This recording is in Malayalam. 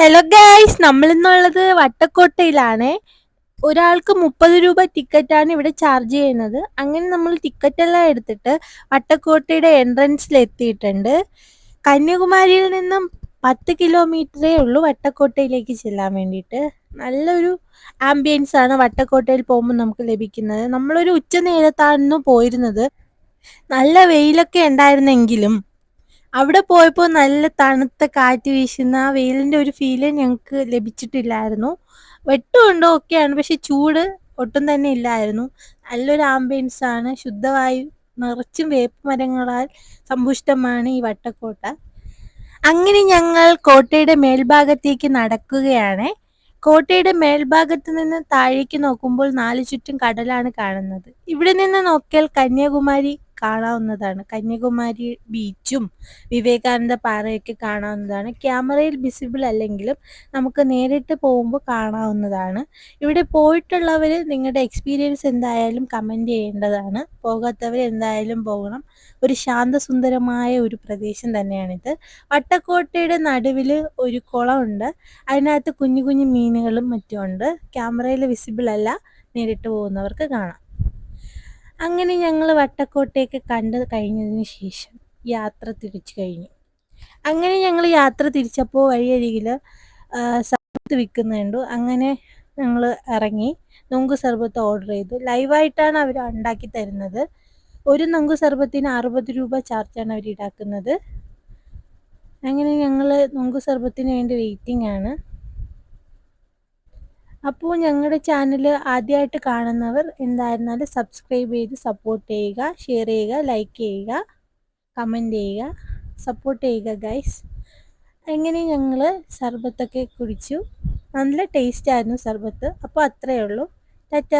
Hello guys നമ്മളിന്നുള്ളത് വട്ടക്കോട്ടയിലാണ്. ഒരാൾക്ക് മുപ്പത് രൂപ ടിക്കറ്റാണ് ഇവിടെ ചാർജ് ചെയ്യുന്നത്. അങ്ങനെ നമ്മൾ ടിക്കറ്റ് എല്ലാം എടുത്തിട്ട് വട്ടക്കോട്ടയുടെ എൻട്രൻസിൽ എത്തിയിട്ടുണ്ട് കന്യാകുമാരിയിൽ നിന്നും പത്ത് കിലോമീറ്ററേ ഉള്ളൂ വട്ടക്കോട്ടയിലേക്ക് ചെല്ലാൻ വേണ്ടിയിട്ട്. നല്ലൊരു ആംബിയൻസ് ആണ് വട്ടക്കോട്ടയിൽ പോകുമ്പോൾ നമുക്ക് ലഭിക്കുന്നത്. നമ്മളൊരു ഉച്ച നേരത്താണ് പോയിരുന്നത്. നല്ല വെയിലൊക്കെ ഉണ്ടായിരുന്നെങ്കിലും അവിടെ പോയപ്പോൾ നല്ല തണുത്ത കാറ്റ് വീശുന്ന വെയിലിന്റെ ഒരു ഫീൽ ഞങ്ങൾക്ക് ലഭിച്ചിട്ടില്ലായിരുന്നു. വെട്ടമുണ്ടോ ഒക്കെയാണ് പക്ഷെ ചൂട് ഒട്ടും തന്നെ ഇല്ലായിരുന്നു. നല്ലൊരു ആംബിയൻസ് ആണ് ശുദ്ധവായു നിറച്ചും വേപ്പ് മരങ്ങളാൽ സമ്പുഷ്ടമാണ് ഈ വട്ടക്കോട്ട. അങ്ങനെ ഞങ്ങൾ കോട്ടയുടെ മേൽഭാഗത്തേക്ക് നടക്കുകയാണ്. കോട്ടയുടെ മേൽഭാഗത്ത് നിന്ന് താഴേക്ക് നോക്കുമ്പോൾ നാല് ചുറ്റും കടലാണ് കാണുന്നത്. ഇവിടെ നിന്ന് നോക്കിയാൽ കന്യാകുമാരി കാണാവുന്നതാണ്. കന്യാകുമാരി ബീച്ചും വിവേകാനന്ദ പാറയൊക്കെ കാണാവുന്നതാണ്. ക്യാമറയിൽ വിസിബിൾ അല്ലെങ്കിലും നമുക്ക് നേരിട്ട് പോകുമ്പോൾ കാണാവുന്നതാണ്. ഇവിടെ പോയിട്ടുള്ളവർ നിങ്ങളുടെ എക്സ്പീരിയൻസ് എന്തായാലും കമന്റ് ചെയ്യേണ്ടതാണ്. പോകാത്തവർ എന്തായാലും പോകണം. ഒരു ശാന്തസുന്ദരമായ ഒരു പ്രദേശം തന്നെയാണിത്. വട്ടക്കോട്ടയുടെ നടുവിൽ ഒരു കുളമുണ്ട്. അതിനകത്ത് കുഞ്ഞു കുഞ്ഞു മീനുകളും മറ്റുമുണ്ട് ക്യാമറയിൽ വിസിബിൾ അല്ല. നേരിട്ട് പോകുന്നവർക്ക് കാണാം. അങ്ങനെ ഞങ്ങൾ വട്ടക്കോട്ടയൊക്കെ കണ്ട് കഴിഞ്ഞതിന് ശേഷം യാത്ര തിരിച്ചു കഴിഞ്ഞു. അങ്ങനെ ഞങ്ങൾ യാത്ര തിരിച്ചപ്പോൾ വഴിയരികിൽ സർബത്ത് വിൽക്കുന്നുണ്ട് അങ്ങനെ ഞങ്ങൾ ഇറങ്ങി നുങ്കു സർബത്ത് ഓർഡർ ചെയ്തു. ലൈവായിട്ടാണ് അവർ ഉണ്ടാക്കി തരുന്നത്. ഒരു നുങ്കു സർബത്തിന് അറുപത് രൂപ ചാർജാണ് അവർ ഈടാക്കുന്നത്. അങ്ങനെ ഞങ്ങൾ നുങ്കു സർബത്തിന് വേണ്ടി വെയിറ്റിംഗ് ആണ്. അപ്പോൾ ഞങ്ങളുടെ ചാനൽ ആദ്യമായിട്ട് കാണുന്നവർ എന്തായിരുന്നാലും സബ്സ്ക്രൈബ് ചെയ്ത് സപ്പോർട്ട് ചെയ്യുക ഷെയർ ചെയ്യുക ലൈക്ക് ചെയ്യുക കമന്റ് ചെയ്യുക സപ്പോർട്ട് ചെയ്യുക ഗൈസ് അങ്ങനെ ഞങ്ങൾ സർബത്തൊക്കെ കുടിച്ചു? നല്ല ടേസ്റ്റായിരുന്നു സർബത്ത്. അപ്പോൾ അത്രയേ ഉള്ളൂ. ടാറ്റ